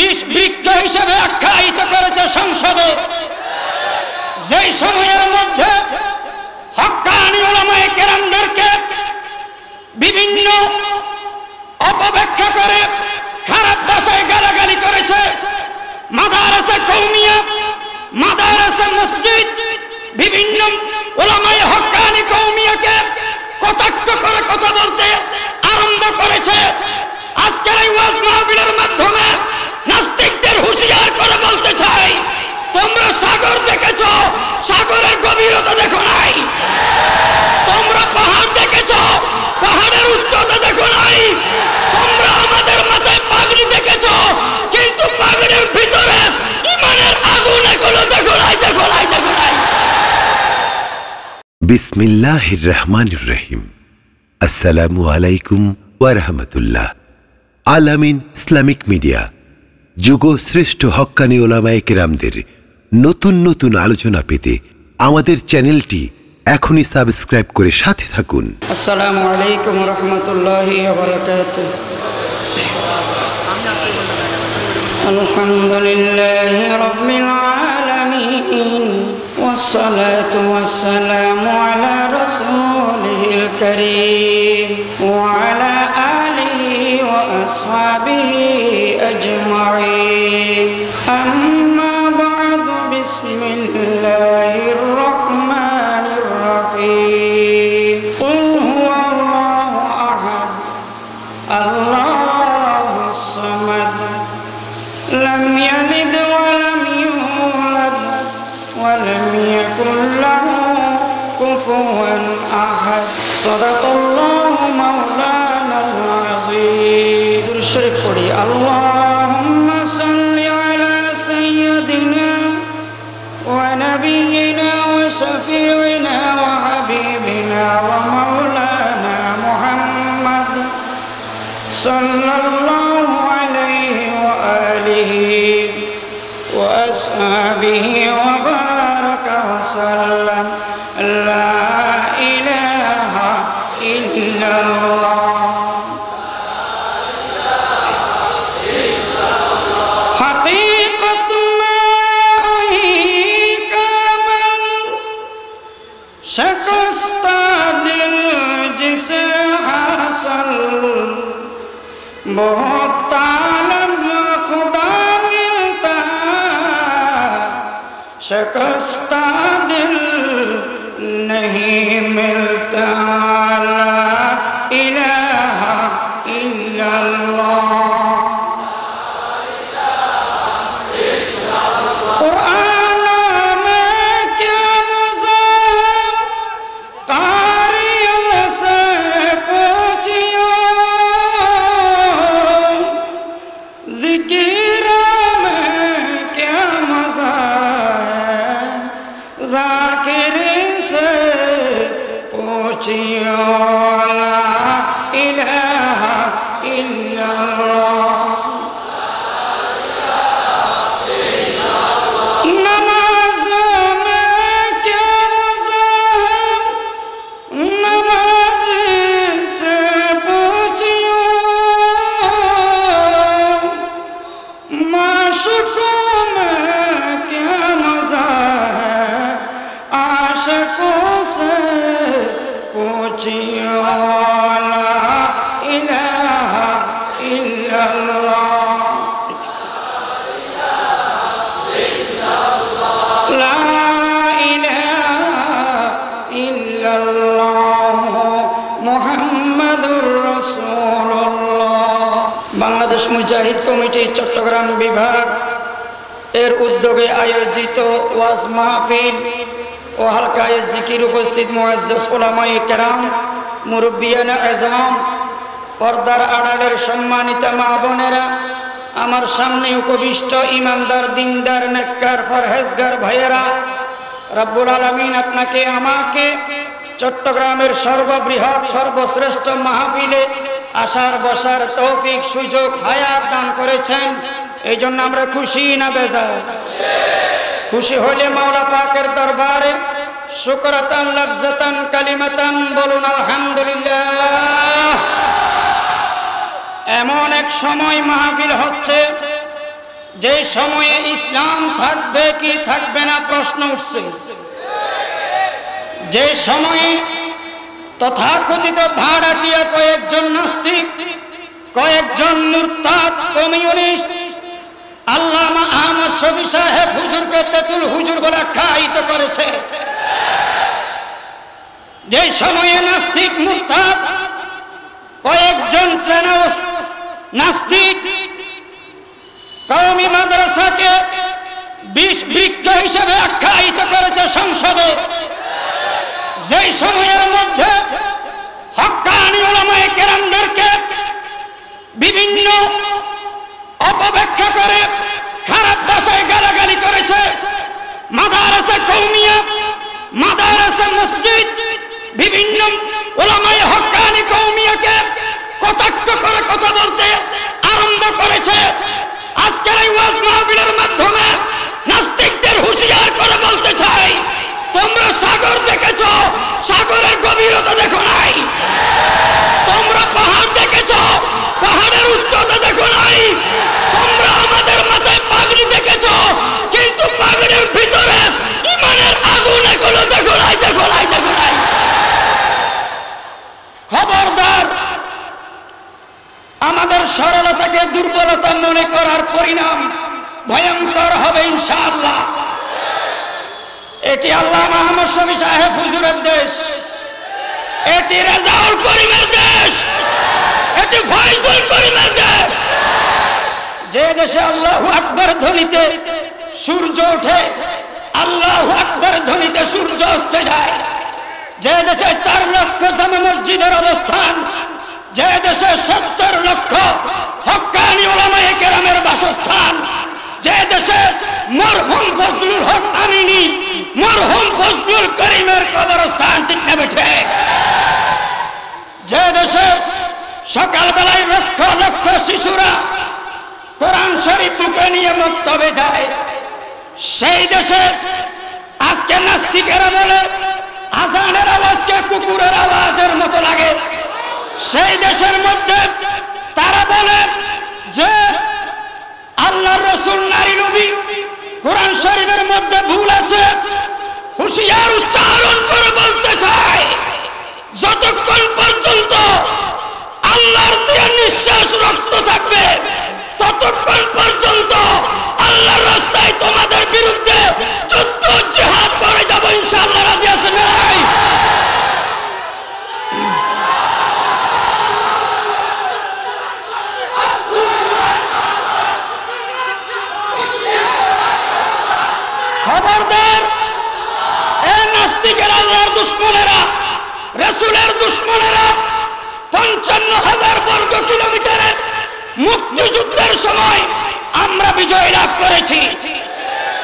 বিষ বৃক্ষ হিসেবে আখ্যায়িত করেছে সংসদে। যেই সময়ের মধ্যে ওলামায়ে বিভিন্ন অপব্যাখ্যা করে খারাপ ভাষায় গালাগালি করেছে, মাদারাসা কৌমিয়া, মাদারাসা মসজিদ, বিভিন্ন ওলামায়ে হক্কানি কৌমিয়াকে কটাক্ষ করে কথা বলতে আরম্ভ করেছে। আজকের এই ওয়াজ মাহফিলের মাধ্যমে নাস্তিকদের হুঁশিয়ার করে বলতে চাই, তোমরা সাগর দেখেছ, সাগরের গভীরতা দেখো নাই। তোমরা পাহাড় দেখেছ, পাহাড়ের উচ্চতা দেখো নাই। তোমরা আমাদের মাথায় পাগড়ি দেখেছ, কিন্তু পাগড়ির ভিতরে ইমানের আগুন এগুলো দেখো নাই দেখো নাই দেখো নাই। বিসমিল্লাহির রহমানির রহিম। আসসালামু আলাইকুম ওয়ারহমতুল্লাহ আলামিন ইসলামিক মিডিয়া। যুগ শ্রেষ্ঠ হক্কানি ওলামায়ে কেরামদের নতুন নতুন আলোচনা পেতে আমাদের চ্যানেলটি এখনই সাবস্ক্রাইব করে সাথে থাকুন আসসালামু আলাইকুম রহমতুল্লাহি الحمد لله رب العالمين والصلاة والسلام على رسوله الكريم وعلى آله وأصحابه أجمعين. أما بعد بسم الله الرحمن الرحيم. قل هو الله أحد الله الصمد. لم يلد ولم يولد ولم يكن له كفوا أحد. صدق الله مولانا الشرك قولي. اللهم صل على سيدنا ونبينا وشفيعنا وحبيبنا ومولانا محمد صلى الله عليه وآله وأصحابه وبارك وسلم. شکست دل جسے حاصل بہت تعلم خدا ملتا شکست دل نہیں ملتا إله إلا الله عاشقوں سے پوچھیو বাংলাদেশ মুজাহিদ কমিটি, চট্টগ্রাম বিভাগ। এর উদ্যোগে আয়োজিত ওয়াজ মাহফিল ও হালকায় জিকির উপস্থিত মুআজ্জাজ ওলামায়ে কেরাম, মুরব্বিয়ানা এজাম, পর্দার আড়ালের সম্মানিত মা বোনেরা, আমার সামনে উপবিষ্ট ইমানদার, দিনদার, নেককার, ফরহেজগার ভাইয়েরা, রব্বুল আলমিন আপনাকে, আমাকে, চট্টগ্রামের সর্ববৃহৎ, সর্বশ্রেষ্ঠ মাহফিলে আসার বসার তৌফিক, সুযোগ, হায়াত দান করেছেন। এই জন্য আমরা খুশি না বেজার? খুশি হলে মাওলা পাকের দরবারে শুকরাতান লফজাতান কালিমাতান বলুন, আলহামদুলিল্লাহ। এমন এক সময় মাহফিল হচ্ছে, যে সময়ে ইসলাম থাকবে কি থাকবে না প্রশ্ন উঠছে। যে সময়ে তথাকথিত ভাড়াটিয়া কয়েকজন নাস্তিক, কয়েকজন মুরতাদ, কমিউনিস্ট। আল্লামা আহমদ শফি সাহেব হুজুরকে তেতুল হুজুর বলে আখ্যায়িত করেছে। যে সময়ে নাস্তিক, মুরতাদ, কয়েকজন চেনা নাস্তিক, কওমি মাদ্রাসাকে বিষ বৃক্ষ হিসেবে আখ্যায়িত করেছে সংসদে। যেই সময়ের মধ্যে কেরামদেরকে বিভিন্ন অপব্যাখ্যা করে খারাপ ভাষায় গালাগালি করেছে। মাদারাসা কৌমিয়া, মাদারাসা মসজিদ, বিভিন্ন ওলামায়ে হক্কানি কৌমিয়াকে কটাক্ষ করে কথা বলতে আরম্ভ করেছে। আজকের এই ওয়াজ মাহফিলের মাধ্যমে নাস্তিকদের হুঁশিয়ার করে বলতে চাই তোমরা সাগর দেখেছ সাগরের গভীরতা দেখো নাই তোমরা পাহাড় দেখেছ পাহাড়ের উচ্চতা দেখো নাই তোমরা আমাদের মাথায় পাগড়ি দেখেছ কিন্তু পাগড়ির ভিতরে ইমানের আগুন এগুলো দেখো নাই দেখো নাই দেখো নাই খবরদার আমাদের সরলতাকে দুর্বলতা মনে করার পরিণাম ভয়ঙ্কর হবে ইনশাআল্লাহ। এটি আল্লাহ মাহমদ শমী সাহেব হুজুরের দেশ। এটি রেজাউল করিমের দেশ। এটি ফয়জুল করিমের দেশ। যে দেশে আল্লাহ আকবর ধ্বনিতে সূর্য ওঠে, আল্লাহ আকবর ধ্বনিতে সূর্য অস্তে যায়। যে দেশে চার লক্ষ জামে মসজিদের অবস্থান যে দেশে সত্তর লক্ষ হকানি ওলামায়ে কেরামের বাসস্থান। যে দেশে মরহুম ফজলুল হক আমিনী, মরহুম ফজলুল করিমের কবরস্থান ঠিক বেঠে। যে দেশে সকালবেলায় লক্ষ লক্ষ শিশুরা কোরআন শরীফ মুখে নিয়ে মক্তবে যায়। সেই দেশে আজকে নাস্তিকেরা বলে, আজানের আওয়াজকে কুকুরের আওয়াজের মতো লাগে। সেই দেশের মধ্যে তারা বলে যে আল্লাহ রসুল নারী নবী কোরআন শরীফের মধ্যে ভুল আছে। হুশিয়ার উচ্চারণ করে বলতে চায়। যতক্ষণ পর্যন্ত আল্লাহর দিয়ে নিঃশ্বাস রক্ত থাকবে, ততক্ষণ পর্যন্ত আল্লাহর রাস্তায় তোমাদের বিরুদ্ধে যুদ্ধ জিহাদ করে যাব ইনশাআল্লাহ রাজি আছে নাই খবরদার এ নাস্তিকের আল্লাহর দুশ্মনেরা রসুলের দুশ্মনেরা পঞ্চান্ন হাজার বর্গ কিলোমিটারের মুক্তিযুদ্ধের সময় আমরা বিজয় লাভ করেছি।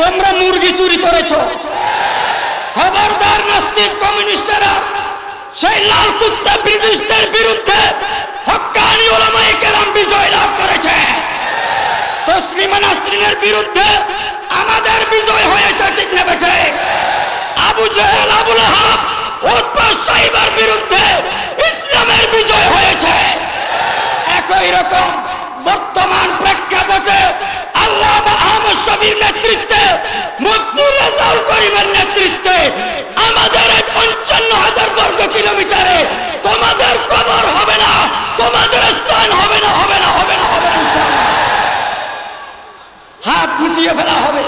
তোমরা মুরগি চুরি করেছ। খবরদার নাস্তিক কমিউনিস্টেরা সেই লাল কুত্তা ব্রিটিশদের বিরুদ্ধে হক্কানি ওলামায়ে কেরাম বিজয় লাভ করেছে। তসলিমা নাসরিনের বিরুদ্ধে আমাদের বিজয় হয়েছে, ঠিক না বেঠে? আবু জেহেল, আবুল হাব উৎপা সাইবার বিরুদ্ধে ইসলামের বিজয় হয়েছে। একই রকম বর্তমান প্রেক্ষাপটে আল্লাহ আহমদ শবীর নেতৃত্বে মুফতি রেজাউল করিমের নেতৃত্বে আমাদের এই পঞ্চান্ন হাজার বর্গ কিলোমিটারে তোমাদের কবর হবে না, তোমাদের স্থান হবে না হবে না হবে না, হবে হাত গুটিয়ে ফেলা হবে,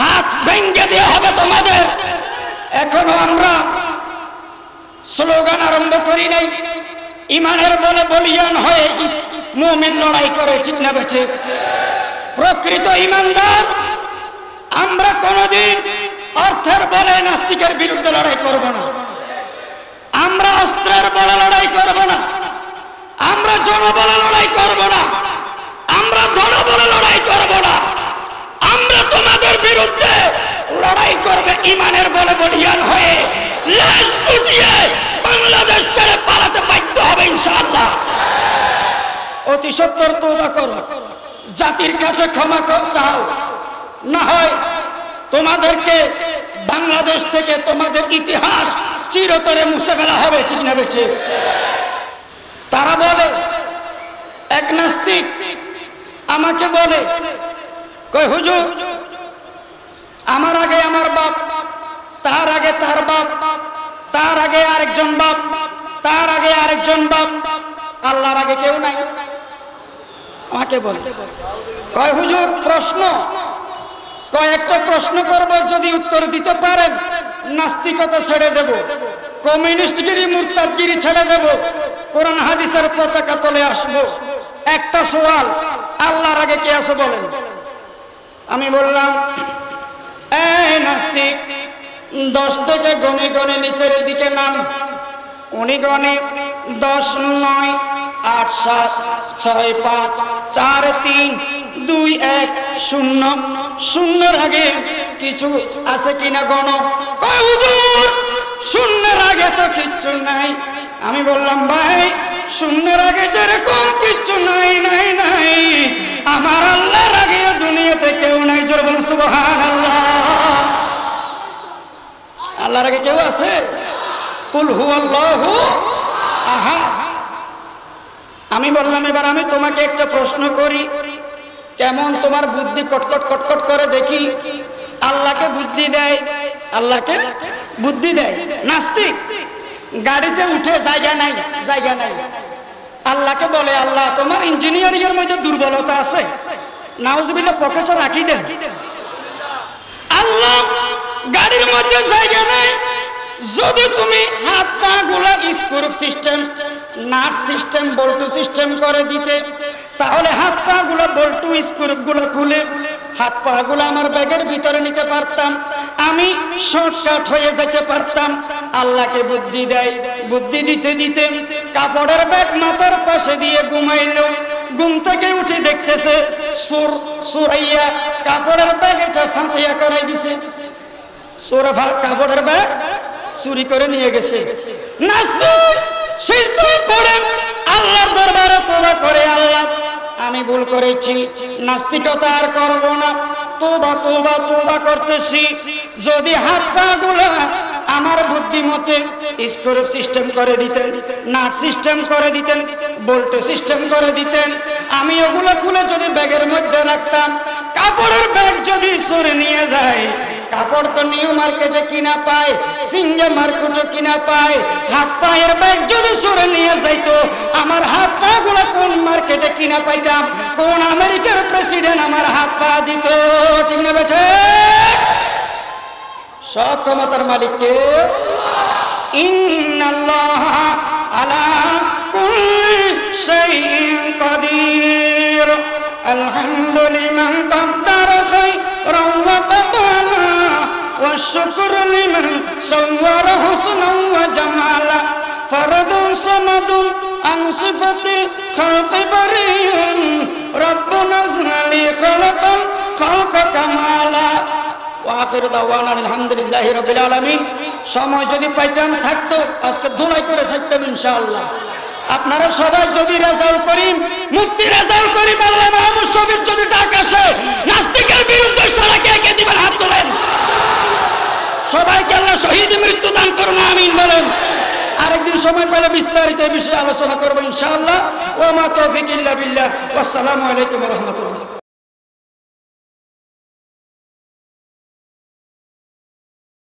হাত ভেঙ্গে দেওয়া হবে তোমাদের। এখনও আমরা স্লোগান আরম্ভ করি নাই, ইমানের বলে বলিয়ান হয়ে মুমিন লড়াই করে, ঠিক না বেছে প্রকৃত ইমানদার, আমরা কোনদিন অর্থের বলে নাস্তিকের বিরুদ্ধে লড়াই করব না। আমরা অস্ত্রের বলে লড়াই করব না। আমরা জনবলে লড়াই করব না। আমরা ধনবলে লড়াই করব না। আমরা তোমাদের বিরুদ্ধে লড়াই করবে ইমানের বলে বলিয়ান হয়ে লেজ গুটিয়ে বাংলাদেশ ছেড়ে পালাতে বাধ্য হবে ইনশাআল্লাহ। অতি সত্তর তৌবা করো। জাতির কাছে ক্ষমা চাও। না হয় তোমাদেরকে বাংলাদেশ থেকে তোমাদের ইতিহাস চিরতরে মুছে ফেলা হবে, ঠিক না বেছে তারা বলে, এক নাস্তিক আমাকে বলে কয় হুজুর, আমার আগে আমার বাপ, তার আগে তার বাপ, তার আগে আরেকজন বাপ, তার আগে আরেকজন বাপ, আল্লাহর আগে কেউ নাই। আমাকে বল কয় হুজুর, প্রশ্ন কয়েকটা প্রশ্ন করব, যদি উত্তর দিতে পারেন, নাস্তিকতা ছেড়ে দেব কমিউনিস্টগিরি মুরতাদগিরি ছেড়ে দেব, কোরআন হাদিসের পতাকা তলে আসব। একটা সওয়াল আল্লাহর আগে কে আছে বলেন? আমি বললাম, এই নাস্তিক, দশ থেকে গনে গনে নিচের দিকে নাম। উনি গনে দশ নয়, আট সাত, ছয় পাঁচ, চার তিন দুই এক শূন্য। শূন্যের আগে কিছু আছে কিনা গণ? শূন্যের আগে তো কিচ্ছু নাই। আমি বললাম, ভাই, শূন্যের আগে যেরকম কিচ্ছু নাই নাই নাই। আমার আল্লাহর আগে দুনিয়াতে কেউ নাই, জোর বল সুবহান আল্লাহ আল্লাহর আগে কেউ আছে? কুল হু আল্লাহু আহাদ। আমি বললাম, এবার আমি তোমাকে একটা প্রশ্ন করি। কেমন তোমার বুদ্ধি কটকট কটকট করে দেখি? আল্লাহকে বুদ্ধি দেয়। আল্লাহকে বুদ্ধি দেয়। নাস্তিক। গাড়িতে উঠে জায়গা নাই জায়গা নাই। আল্লাহকে বলে, আল্লাহ, তোমার ইঞ্জিনিয়ারিং এর মধ্যে দুর্বলতা আছে। নাউজবিল্লা পকেটে রাখি দেন। আল্লাহ, গাড়ির মধ্যে জায়গা নাই। যদি তুমি হাত পা গুলা স্ক্রু সিস্টেম নাট সিস্টেম বল্টু সিস্টেম করে দিতে তাহলে হাত পা গুলো বল্টু স্ক্রু গুলো খুলে, হাত পা গুলো আমার ব্যাগের ভিতরে নিতে পারতাম। আমি শর্টকাট হয়ে যেতে পারতাম। আল্লাহকে বুদ্ধি দেয়, বুদ্ধি দিতে দিতে কাপড়ের ব্যাগ মাথার পাশে দিয়ে ঘুমাইলো। ঘুম থেকে উঠে দেখতেছে সুর, সুরাইয়া কাপড়ের ব্যাগ এটা ফাঁতিয়া করাই দিছে। সুরে কাপড়ের ব্যাগ চুরি করে নিয়ে গেছে। নাস্তিক সিজদায় পড়ে, আল্লাহর দরবারে তোবা করে আল্লাহ। আমি ভুল করেছি। নাস্তিকতা আর করব না। তোবা তোবা তোবা করতেছি। যদি হাত পা গুলা আমার বুদ্ধিমতে স্কোর সিস্টেম করে দিতেন, নাট সিস্টেম করে দিতেন, বোল্ট সিস্টেম করে দিতেন, আমি ওগুলো খুলে যদি ব্যাগের মধ্যে রাখতাম, কাপড়ের ব্যাগ যদি সরে নিয়ে যায় কাপড় তো নিউ মার্কেটে কিনা পায়, সিঙ্গে মার্কেটে কিনা পায়। হাত পায়ের ব্যাগ যদি সরে নিয়ে যাইতো, আমার হাত পা গুলো কোন মার্কেটে কিনা পাইতাম? কোন আমেরিকার প্রেসিডেন্ট আমার হাত পা দিত, ঠিক না বেঠে? সব ক্ষমতার মালিককে ইন্নাল্লাহ আলা কুল্লি শাইইন কাদির। عن صفة الخلق بريء ربنا لي خلق الخلق كمالا ওয়াখির দাওয়ানা আলহামদুলিল্লাহ রবিল আলমিন সময় যদি পাইতাম থাকতো আজকে ধুলাই করে থাকতাম ইনশাআল্লাহ আপনারা সবাই যদি রেজাল্ট করিম মুফতি রেজাল্ট করিম আল্লাহ মাহমুদ শফির যদি ডাক আসে নাস্তিকের বিরুদ্ধে সারা কে কে দিবেন হাত তোলেন সবাইকে আল্লাহ শহীদ মৃত্যু দান করুন আমিন বলেন আরেকদিন সময় পেলে বিস্তারিত এই বিষয়ে আলোচনা করব ইনশাআল্লাহ। ও মা তৌফিক ইল্লা বিল্লাহ। আসসালামু আলাইকুম রহমতুল্লাহ।